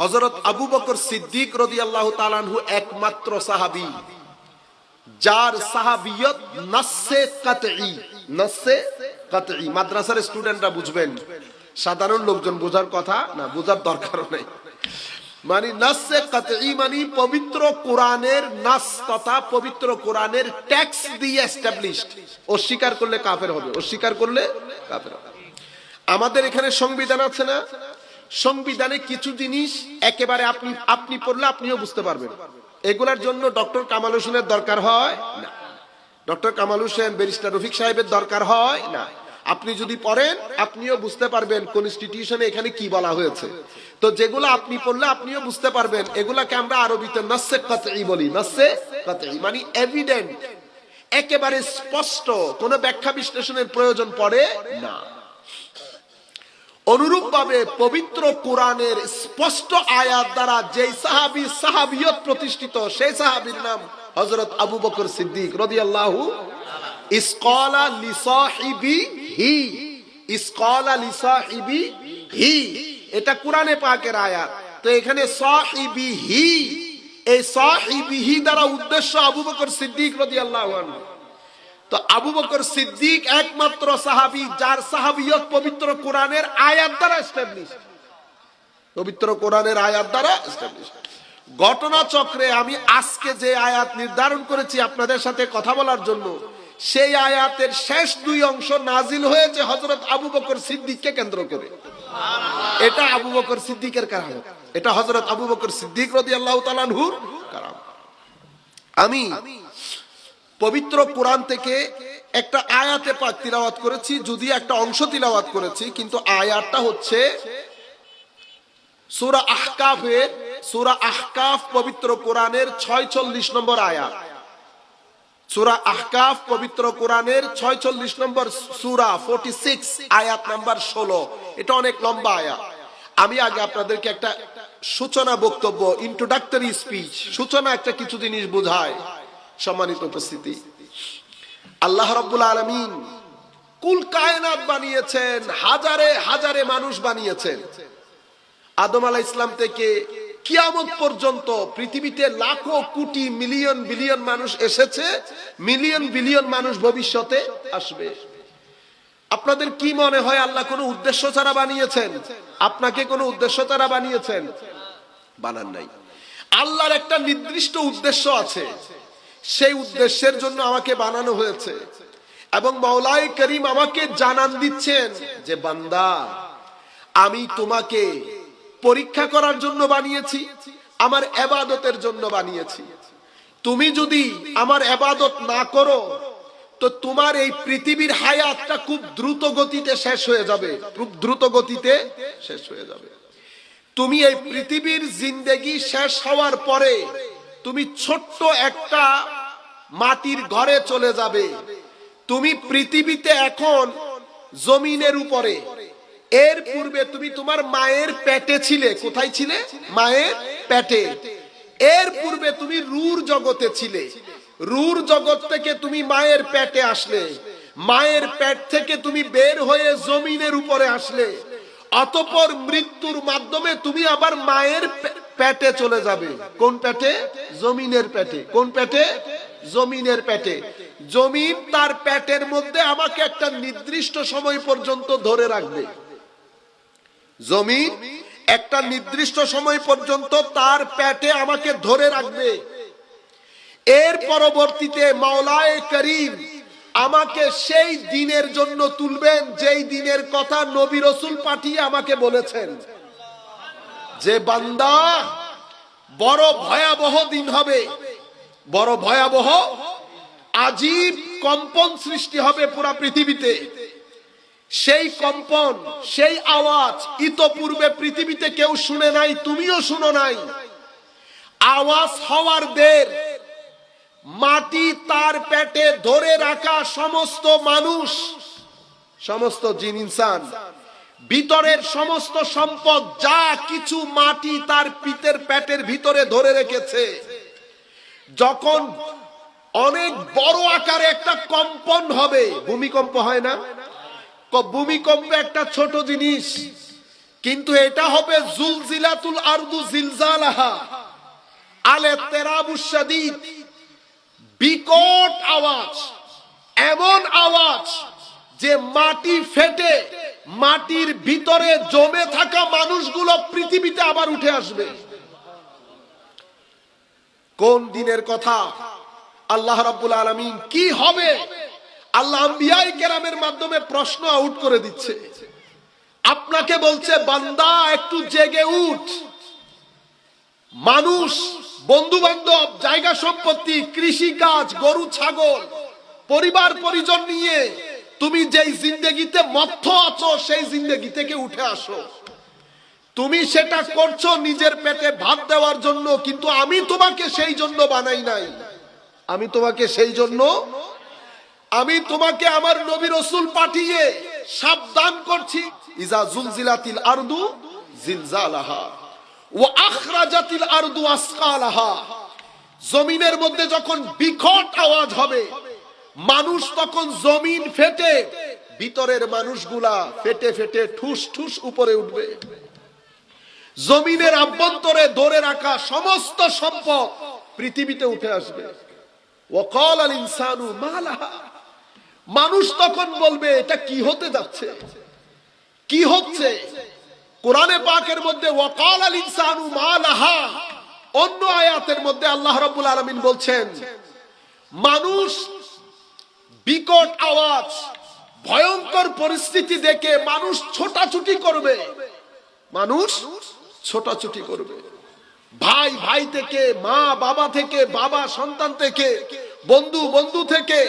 হজরত আবু বকর সিদ্দিক রদি আল্লাহ তালানহু একমাত্র সাহাবি, যার সাহাবিয়ত নাসে কাতঈ নাসে কাতঈ। মাদ্রাসার স্টুডেন্টরা বুঝবেন, সাধারণ লোকজন বোঝার কথা না, বোঝার দরকারও নেই। মানে নাসে কাতঈ মানে পবিত্র কোরআনের নাস তথা পবিত্র কোরআনের ট্যাক্স দিয়ে এস্টাবলিশড অস্বীকার করলে কাফের হবে, অস্বীকার করলে কাফের হবে। আমাদের এখানে সংবিধান আছে না? সংবিধানে কিছু জিনিস একেবারে আপনি আপনি পড়লে আপনিও বুঝতে পারবেন। এগুলার জন্য ডক্টর কামাল হোসেনের দরকার হয়? না। ডক্টর কামাল হোসেন, ব্যারিস্টার রফিক সাহেবের দরকার হয়? না। আপনি যদি পড়েন, আপনিও বুঝতে পারবেন কনস্টিটিউশনে এখানে কি বলা হয়েছে। তো যেগুলো আপনি পড়লে আপনিও বুঝতে পারবেন, এগুলাকে আমরা আরবিতে নসে কাতঈ বলি। নসে কাতঈ মানে এভিডেন্ট একেবারে স্পষ্ট। কোনো ব্যাখ্যা বিশ্লেষণের প্রয়োজন পড়ে? না। অনুরূপ ভাবে পবিত্র কোরআনের স্পষ্ট আয়াত দ্বারা যেই সাহাবি সাহাবিয়ত প্রতিষ্ঠিত, সেই সাহাবীর নাম হযরত আবু বকর সিদ্দিক রাদিয়াল্লাহু ইসকালা লিসাহিবি হি। ইসকালা লিসাহিবি হি। এটা কোরআনে পাকের আয়াত। তো এখানে সাহিবি হি। এই সাহিবি হি দ্বারা উদ্দেশ্য আবু বকর সিদ্দিক রাদিয়াল্লাহু আনহু। তো আবু বকর সিদ্দিক একমাত্র সাহাবি, যার সাহাবিয়ত পবিত্র কোরআনের আয়াত দ্বারা এস্টাবলিশ পবিত্র কোরআনের আয়াত দ্বারা এস্টাবলিশ ঘটনা চক্রে আমি আজকে যে আয়াত নির্ধারণ করেছি আপনাদের সাথে কথা বলার জন্য, সেই আয়াতের শেষ দুই অংশ নাজিল হয়েছে হজরত আবু বকর সিদ্দিককে কেন্দ্র করে। এটা আবু বকর সিদ্দিকের কারণ এটা হজরত আবু বকর সিদ্দিক রদি আল্লাহ তালানহুর কারণ আমি পবিত্র কোরআন থেকে একটা আয়াতে তিলাওয়াত করেছি, যদি একটা অংশ তিলাওয়াত করেছি, কিন্তু আয়াতটা হচ্ছে সূরা আহকাফের, সূরা আহকাফ পবিত্র কোরআনের 46 নম্বর আয়াত। সূরা আহকাফ পবিত্র কোরআনের 46 নম্বর সূরা 46 আয়াত নাম্বার 16 এটা অনেক লম্বা আয়াত। আমি আগে আপনাদেরকে একটা সূচনা বক্তব্য ইন্ট্রোডাক্টরি স্পিচ সূচনা একটা কিছু জিনিস বোঝায় সম্মানিত উপস্থিতি। আল্লাহ রব্বুল আলমিন কুল কায়নাত বানিয়েছেন, হাজারে হাজারে মানুষ বানিয়েছেন। আদম আলাহ ইসলাম থেকে কিয়ামত পর্যন্ত পৃথিবীতে লাখো কোটি মিলিয়ন বিলিয়ন মানুষ এসেছে, মিলিয়ন বিলিয়ন মানুষ ভবিষ্যতে আসবে। আপনাদের কি মনে হয় আল্লাহ কোনো উদ্দেশ্য ছাড়া বানিয়েছেন? আপনাকে কোনো উদ্দেশ্য ছাড়া বানিয়েছেন? বানান নাই। আল্লাহর একটা নির্দিষ্ট উদ্দেশ্য আছে। সেই উদ্দেশ্যের জন্য আমাকে বানানো হয়েছে। এবং মৌলাই করিম আমাকে জানান দিচ্ছেন যে, বান্দা, আমি তোমাকে পরীক্ষা করার জন্য বানিয়েছি, আমার এবাদতের জন্য বানিয়েছি। তুমি যদি আমার এবাদত না করো, তো তোমার এই পৃথিবীর হায়াতটা খুব দ্রুত গতিতে শেষ হয়ে যাবে, খুব দ্রুত গতিতে শেষ হয়ে যাবে। তুমি এই পৃথিবীর জিন্দেগি শেষ হওয়ার পরে তুমি ছোট্ট একটা মাটির ঘরে চলে যাবে। তুমি পৃথিবীতে এখন জমিনের উপরে। এর পূর্বে তুমি তোমার মায়ের পেটে ছিলে। কোথায় ছিলে? মায়ের পেটে। এর পূর্বে তুমি রুর জগতে ছিলে। রুর জগৎ থেকে তুমি মায়ের পেটে আসলে। মায়ের পেট থেকে তুমি বের হয়ে জমিনের উপরে আসলে। অতপর মৃত্যুর মাধ্যমে তুমি আবার মায়ের পেটে চলে যাবে। কোন পেটে? জমিনের পেটে। কোন পেটে? জমিনের পেটে। জমিন তার পেটের মধ্যে আমাকে একটা নির্দিষ্ট সময় পর্যন্ত ধরে রাখবে। জমিন একটা নির্দিষ্ট সময় পর্যন্ত তার পেটে আমাকে ধরে রাখবে। এর পরবর্তীতে মাওলায় করিম আমাকে সেই দিনের জন্য তুলবেন, যেই দিনের কথা নবী রসুল পাঠিয়ে আমাকে বলেছেন। যে বান্দা বড় ভয়াবহ দিন হবে, বড় ভয়াবহ আজীব কম্পন সৃষ্টি হবে পুরা পৃথিবীতে। সেই কম্পন, সেই আওয়াজ ইতপূর্বে পৃথিবীতে কেউ শুনে নাই, তুমিও শুনো নাই। আওয়াজ হওয়ার দের মাটি তার পেটে ধরে রাখা সমস্ত মানুষ, সমস্ত জিন ইনসান ভিতরের সমস্ত সম্পদ, যা কিছু মাটি তার পিতের পেটের ভিতরে ধরে রেখেছে। যখন অনেক বড় আকারে একটা কম্পন হবে, ভূমিকম্প হয় না? ভূমিকম্প একটা ছোট জিনিস, কিন্তু এটা হবে জুলজিলাতুল আরদু জিলজালাহা। আলে বিকট আওয়াজ, এমন আওয়াজ যে মাটি ফেটে মাটির ভিতরে জমে থাকা মানুষগুলো পৃথিবীতে আবার উঠে আসবে। কোন দিনের কথা? আল্লাহ রাব্বুল আলামিন কি হবে? আল্লাহ আম্বিয়াই কেরামের মাধ্যমে প্রশ্ন আউট করে দিচ্ছে। আপনাকে বলছে, বান্দা, একটু জেগে উঠ। মানুষ বন্ধু বান্ধব জায়গা সম্পত্তি কৃষি কাজ গরু, ছাগল, পরিবার, পরিজন নিয়ে তুমি যেই জিন্দগিতে মত্ত আছো, সেই জিন্দগি থেকে উঠে আসো। তুমি সেটা করছ নিজের পেটে ভাত দেওয়ার জন্য, কিন্তু আমি তোমাকে সেই জন্য বানাই নাই। আমি তোমাকে সেই জন্য, আমি তোমাকে আমার নবী রসুল পাঠিয়ে সাবধান করছি। ইজা জুলজিলাতিল আরদু জিলজালাহা ও আখরাজাতিল আরদু আসকালাহা। জমিনের মধ্যে যখন বিকট আওয়াজ হবে মানুষ তখন জমিন ফেটে, ভিতরের মানুষগুলা ফেটে ফেটে ঠুস ঠুস উপরে উঠবে। জমিনের আভ্যন্তরে ধরে রাখা সমস্ত সম্পদ পৃথিবীতে উঠে আসবে। ওয়াকাল আল ইনসানু মালাহা। মানুষ তখন বলবে, এটা কি হতে যাচ্ছে? কি হচ্ছে? কোরআনে পাকের মধ্যে ওয়াকাল আল ইনসানু মালাহা। অন্য আয়াতের মধ্যে আল্লাহ রাব্বুল আলামিন বলছেন, মানুষ বিকট আওয়াজ ভয়ঙ্কর পরিস্থিতি দেখে মানুষ ছোটাছুটি করবে। মানুষ ছোটাছুটি করবে। ভাই ভাই থেকে, মা বাবা থেকে, বাবা সন্তান থেকে, বন্ধু বন্ধু থেকে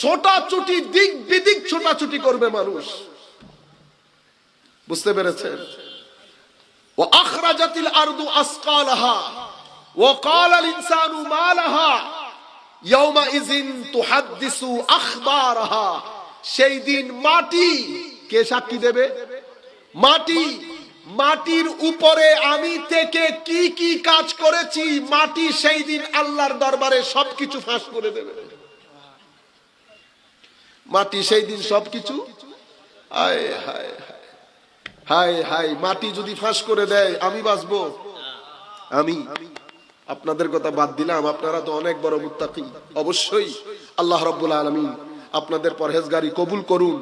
ছোটাছুটি, দিক বিদিক ছোটাছুটি করবে মানুষ। বুঝতে পেরেছেন? ও আখরাজাতিল আরদু আসকালাহা ও কালাল ইনসানু মালাহা, ইয়াউমা ইজিন তুহাদ্দিসু আখবারাহা। সেই দিন মাটি কে সাক্ষী দেবে? মাটি, মাটির উপরে আমি থেকে কি কি কাজ করেছি, মাটি সেই দিন আল্লাহর দরবারে সবকিছু ফাঁস করে দেবে। মাটি সেই দিন সবকিছু? হায় হায় মাটি যদি ফাঁস করে দেয়, আমি বাঁচবো? আমি। আপনাদের কথা বাদ দিলাম, আপনারা তো অনেক বড় মুত্তাকি। অবশ্যই আল্লাহ রব্বুল আলমী আপনাদের পরহেজগারি কবুল করুন।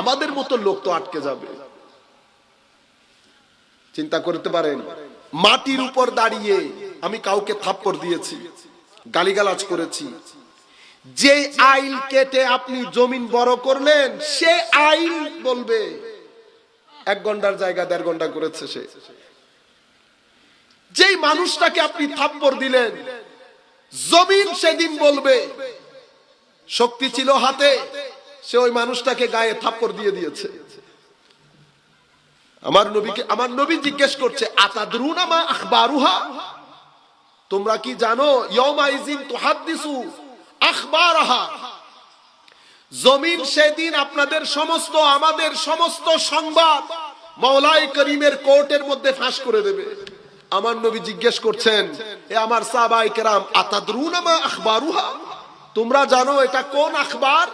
আমাদের মতো লোক তো আটকে যাবে। চিন্তা করতে পারেন, মাটির উপর দাঁড়িয়ে আমি কাউকে থাপ্পড় দিয়েছি, গালিগালাজ করেছি। যে আইল কেটে আপনি জমিন বড় করলেন, সে আইল বলবে, এক ঘণ্টার জায়গা, দেড় ঘণ্টা করেছে সে। যেই মানুষটাকে আপনি থাপ্পড় দিলেন, জমিন সেদিন বলবে শক্তি ছিল হাতে। সে ওই মানুষটাকে গায়ে থাপ্পড় দিয়ে দিয়েছে। আমার নবীকে আমার নবী জিজ্ঞেস করছে, আতাদরুনা মা আখবারুহা? তোমরা কি জানো ইয়মা তুহাদ্দিসু আখবারহা? জমিন সেদিন আপনাদের সমস্ত, আমাদের সমস্ত সংবাদ মৌলাই করিমের কোর্টের মধ্যে ফাঁস করে দেবে। আমার নবী জিজ্ঞেস করছেন, এ আমার সাহাবাই কেরাম, আতাদরুনা মা আখবারুহা? তোমরা জানো এটা কোন আখবার?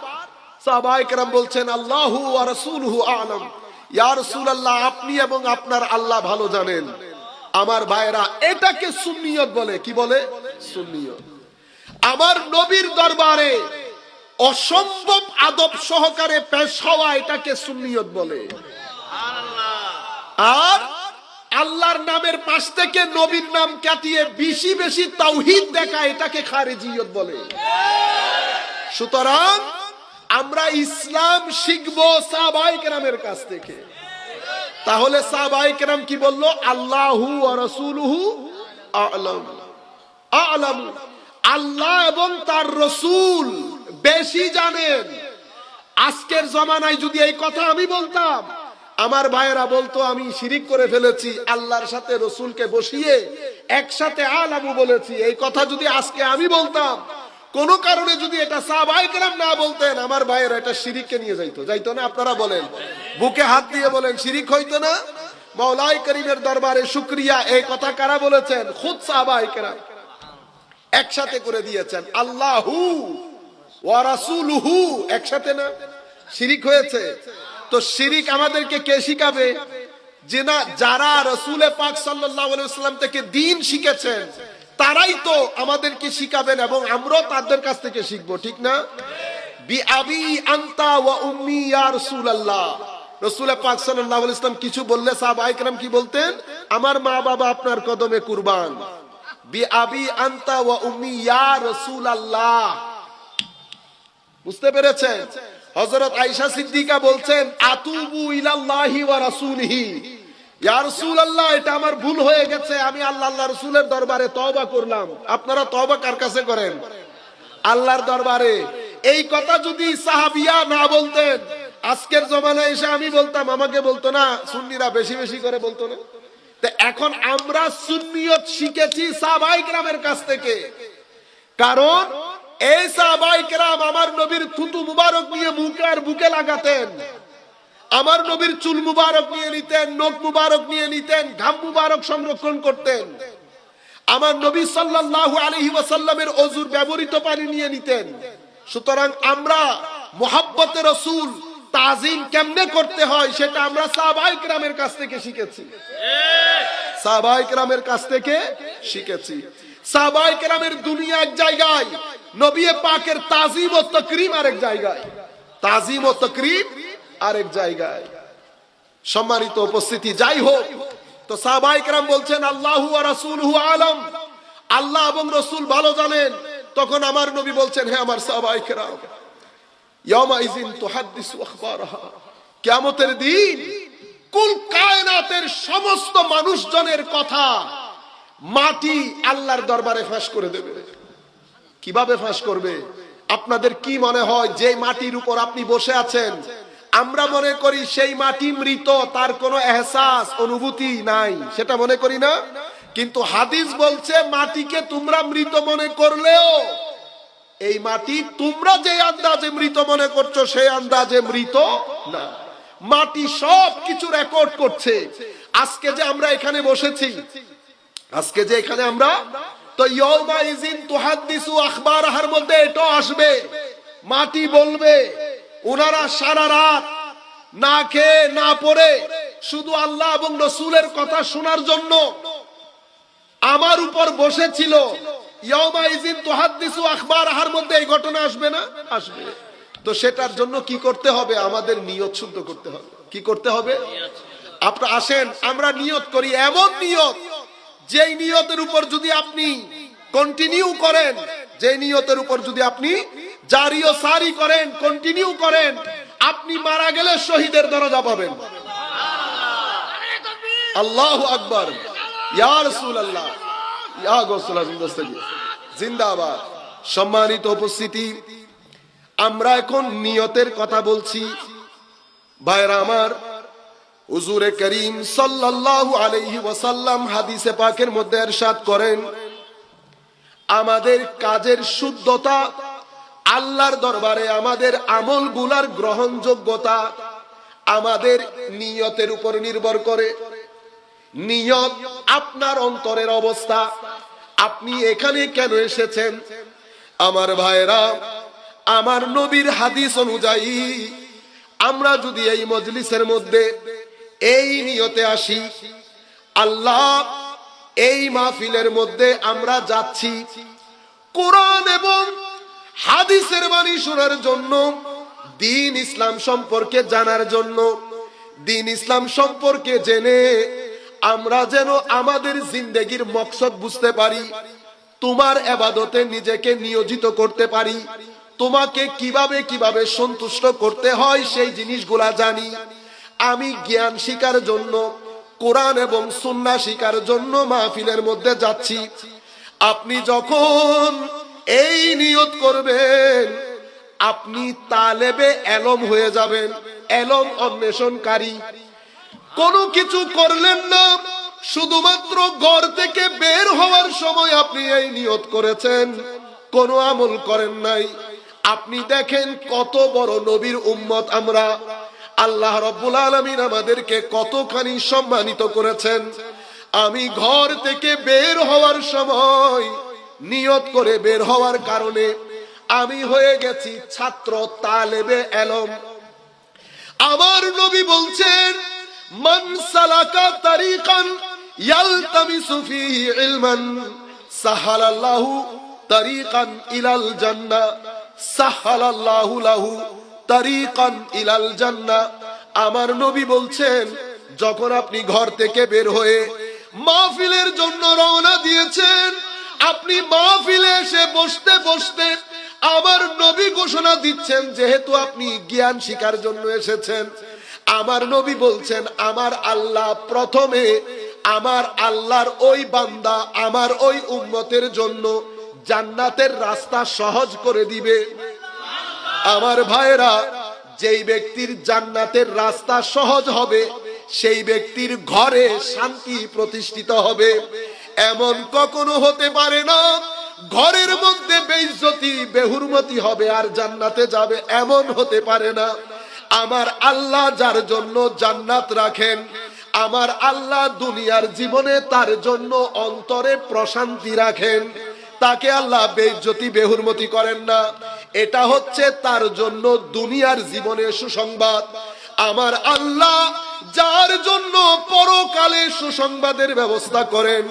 সাহাবাই কেরাম বলছেন, আল্লাহু ওয়া রাসূলুহু আলাম। ইয়া রাসূলুল্লাহ, আপনি এবং আপনার আল্লাহ ভালো জানেন। আমার ভাইরা এটাকে সুন্নিয়ত বলে। কি বলে? সুন্নিয়ত। আমার নবীর দরবারে অসম্ভব আদব সহকারে পেশ হওয়া এটাকে সুন্নিয়ত বলে। আর আল্লাহর নামের পাশ থেকে নবীর নাম কাটিয়ে বেশি বেশি তাওহিদ দেখা এটাকে খারেজিয়ত বলে। সুতরাং আমরা ইসলাম শিখব সাহাবাই কেরামের কাছ থেকে। তাহলে সাহাবাই কেরাম কি বলল? আল্লাহু রসুলহু আলম। আলম। আল্লাহ এবং তার রসুল বেশি জানেন। আজকের জমানায় যদি এই কথা আমি বলতাম আমার ভাইয়েরা বলতো, আমি শিরিক করে ফেলেছি, আল্লাহর সাথে রসুলকে বসিয়ে একসাথে আলামু বলেছি। এই কথা যদি আজকে আমি বলতাম, কোন কারণে যদি এটা সাহবাইকেরাম না বলতেন, আমার ভাইয়েরা এটা শিরিককে নিয়ে যাইতো। যাইতো না, আপনারা বলেন। বুকে হাত দিয়ে বলেন, শিরিক হইতো না? মৌলাই করিমের দরবারে শুক্রিয়া। এই কথা কারা বলেছেন? খুদ সাহবাইকেরাম একসাথে করে দিয়েছেন। আল্লাহু ওয়ারাসুলহু একসাথে না? শিরিক হয়েছে। তো শিরিক আমাদেরকে কে শিখাবে? যে না, যারা রসুলে পাক সাল্লাম থেকে দিন শিখেছেন, তারাই তো আমাদেরকে শিখাবেন এবং আমরাও তাদের কাছ থেকে শিখব, ঠিক না? আমার মা বাবা আপনার কদমে কুরবান। বুঝতে পেরেছেন? হযরত আয়েশা সিদ্দিকা বলছেন, আতুবু ইলাল্লাহি ওয়া রাসূলিহি। ইয়া রাসূলুল্লাহ, এটা আমার ভুল হয়ে গেছে, আমি আল্লাহ রাসূলের দরবারে তওবা করলাম। আপনারা তওবা কার কাছে করেন? আল্লাহর দরবারে। এই কথা যদি সাহাবিয়া না বলতেন, আজকের জমানায় এসে আমি বলতাম, আমাকে বলতো না, সুন্নিরা বেশি বেশি করে বলতো না। এখন আমরা সুন্নিয়ত শিখেছি সাহাবাই গ্রামের কাছ থেকে। কারণ এই সাহাবাই কেরাম আমার নবীর থুতু মুবারক নিয়ে মুখে আর বুকে লাগাতেন। আমার নবীর চুল মুবারক নিয়ে নিতেন নখ মুবারক নিয়ে নিতেন ঘাম মুবারক সংরক্ষণ করতেন। আমার নবী সাল্লাল্লাহু আলাইহি ওয়াসাল্লামের অজুর ব্যবহৃত পানি নিয়ে নিতেন। সুতরাং আমরা মোহাব্বতে রসুল তাজিম কেমনে করতে হয় সেটা আমরা সাহাবাই গ্রামের কাছ থেকে শিখেছি। সাহাবাই গ্রামের কাছ থেকে শিখেছি। সাহাবাই গ্রামের দুনিয়া এক জায়গায় পাকের তাজিম ও তকরিম আরেক জায়গায়। তাজিম ও তকরিম আরেক জায়গায়। সম্মানিত উপস্থিতি, যাই হোক, তো সাহাবাই কেরাম বলছেন, আল্লাহু রাসুল আলম। আল্লাহ এবং রসুল ভালো জানেন। তখন আমার নবী বলছেন হ্যাঁ আমার সাহাবাই কেরাম কিয়ামতের দিন কুল কায়নাতের সমস্ত মানুষজনের কথা মাটি আল্লাহর দরবারে ফাঁস করে দেবে। কীভাবে ফাঁস করবে? আপনাদের কি মনে হয় যে মাটির উপর আপনি বসে আছেন? আমরা মনে করি সেই মাটি মৃত, তার কোনো এহসাস, অনুভূতি নাই। সেটা মনে করি না? কিন্তু হাদিস বলছে, মাটিকে তোমরা মৃত মনে করলেও, এই মাটি তোমরা যে আন্দাজে মৃত মনে করছ সেই আন্দাজে মৃত না। মাটি সব কিছু রেকর্ড করছে। আজকে যে আমরা এখানে বসেছি আজকে যে এখানে আমরা, তো আখবারহার মধ্যে এটাও আসবে। মাটি বলবে ওনারা সারা রাত না খেয়ে, না পড়ে, শুধু আল্লাহ এবং রসুলের কথা শোনার জন্য আমার উপর বসেছিল। মধ্যে এই ঘটনা আসবে না? আসবে। তো সেটার জন্য কি করতে হবে? আমাদের নিয়ত শুদ্ধ করতে হবে। কি করতে হবে? আপনারা আসেন, আমরা নিয়ত করি, এমন নিয়ত যেই নিয়তের উপর যদি আপনি কন্টিনিউ করেন যে নিয়তের উপর যদি আপনি জারি ও সারি করেন কন্টিনিউ করেন, আপনি মারা গেলে শহীদের দরজা পাবেন। আল্লাহ আকবর। জিন্দাবাদ। সম্মানিত উপস্থিতি, আমরা এখন নিয়তের কথা বলছি। ভাইরা আমার হুজুরে করিম সাল্লাল্লাহু আলাইহি ওয়াসাল্লাম হাদিসে পাকের মধ্যে ارشاد করেন আমাদের কাজের শুদ্ধতা আল্লাহর দরবারে আমাদের আমলগুলার গ্রহণযোগ্যতা আমাদের নিয়তের উপর নির্ভর করে নিয়ত আপনার অন্তরের অবস্থা আপনি এখানে কেন এসেছেন আমার ভাইরা আমার নবীর হাদিস অনুযায়ী আমরা যদি এই মজলিসের মধ্যে এই নিয়তে আসি। আল্লাহ, এই মাহফিলের মধ্যে আমরা যাচ্ছি। কোরআন এবং হাদিসের বাণী শোনার জন্য, দিন ইসলাম সম্পর্কে জানার জন্য। দিন ইসলাম সম্পর্কে জেনে আমরা যেন আমাদের জিন্দগির মকসদ বুঝতে পারি, তোমার এবাদতে নিজেকে নিয়োজিত করতে পারি, তোমাকে কীভাবে কীভাবে সন্তুষ্ট করতে হয় সেই জিনিসগুলা জানি। আমি জ্ঞান শিকার জন্য, কোরআন এবং সুন্না শিকার জন্য মাহফিলের মধ্যে যাচ্ছি। আপনি যখন এই নিয়ত করবেন, আপনি তালেবে এলম হয়ে যাবেন, এলম অন্বেষণকারী। কোনো কিছু করলেন না, শুধুমাত্র ঘর থেকে বের হওয়ার সময় আপনি এই নিয়ত করেছেন। কোনো আমল করেন নাই। আপনি দেখেন কত বড় নবীর উম্মত আমরা। আল্লাহ রব্বুল আলমিন আমাদেরকে কতখানি সম্মানিত করেছেন। আমি ঘর থেকে বের হওয়ার সময়, নিয়ত করে বের হওয়ার কারণে আমি হয়ে গেছি ছাত্র তালেবে এলম। আমার নবী বলছেন, মান সালাকা তারিকান ইয়ালতামিসু ফীহি ইলমান, সাহালাল্লাহু তারিকান ইলাল জান্নাহ, সাহালাল্লাহু লাহু তারিকান ইলাল জান্নাহ আমার নবী বলছেন, যখন আপনি ঘর থেকে বের হয়ে মাহফিলের জন্য রওনা দিয়েছেন, আপনি মাহফিলে এসে বসতে বসতে আমার নবী ঘোষণা দিচ্ছেন, যেহেতু আপনি জ্ঞান শিকার জন্য এসেছেন। আমার নবী বলছেন, আমার আল্লাহ প্রথমে আমার আল্লাহর ওই বান্দা আমার ওই উম্মতের জন্য জান্নাতের রাস্তা সহজ করে দিবে। আমার ভাইরা যেই ব্যক্তির জান্নাতের রাস্তা সহজ হবে, সেই ব্যক্তির ঘরে শান্তি প্রতিষ্ঠিত হবে। এমন কখনো হতে পারে না, ঘরের মধ্যে বেইজ্জতি, বেহুরমতি হবে আর জান্নাতে যাবে এমন হতে পারে না। আমার আল্লাহ যার জন্য জান্নাত রাখেন, আমার আল্লাহ দুনিয়ার জীবনে তার জন্য অন্তরে প্রশান্তি রাখেন। তাকে আল্লাহ বেজ্জতি বেহুরমতি করেন না। এটা হচ্ছে তার জন্য দুনিয়ার জীবনে সুসংবাদ। আমার আল্লাহ যার জন্য পরকালে সুসংবাদের ব্যবস্থা করেন।